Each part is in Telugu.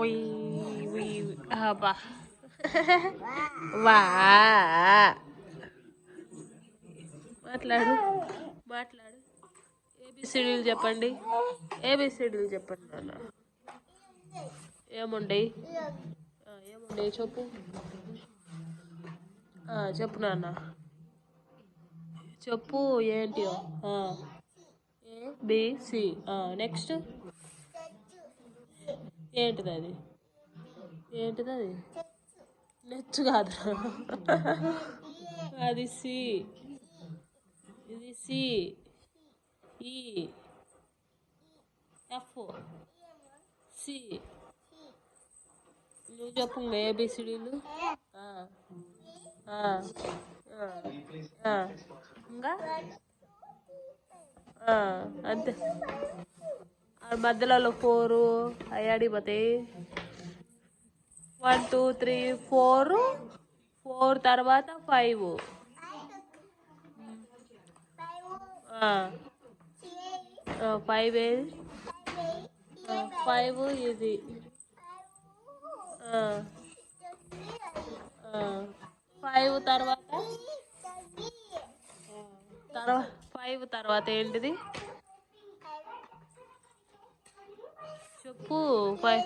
అబ్బా వా. మాట్లాడు మాట్లాడు. ఏబిసిడీలు చెప్పండి. ఏబిసిడీలు చెప్పండి నాన్న. ఏముండయి? ఏముండయి చెప్పు. చెప్పు నాన్న. చెప్పు ఏంటి ఏ బి సి నెక్స్ట్ ఏంటిది అది? ఏంటిది అది? నెచ్చు కాదు. అది సి. ఇది సి. ఈ. ఎఫ్. సి. నువ్వు చెప్పు ఏబిసిడీలు ఇంకా? అంతే. మధ్యలో ఫోరు అవి అడిగిపోతాయి one two three four. Four తర్వాత ఫైవ్. ఫైవ్ ఏది ఫైవ్ ఇది. ఫైవ్ తర్వాత. తర్వాత ఫైవ్ తర్వాత ఏంటిది? చెప్పు ఫైవ్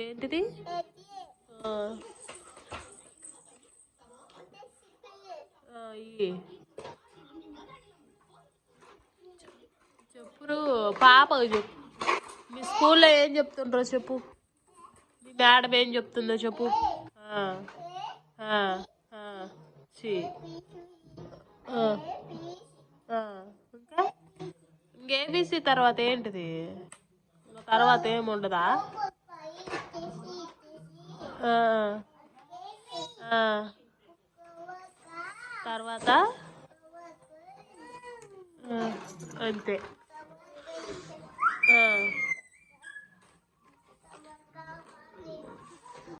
ఏంటిది? చెప్పురు పాపకు చెప్పు. మీ స్కూల్లో ఏం చెప్తుండ్రో చెప్పు. మీ మేడం ఏం చెప్తుందో చెప్పు. ఇంకా? ఇంకేబీసీ తర్వాత ఏంటిది? తర్వాత ఏముండదా? తర్వాత? అంతే.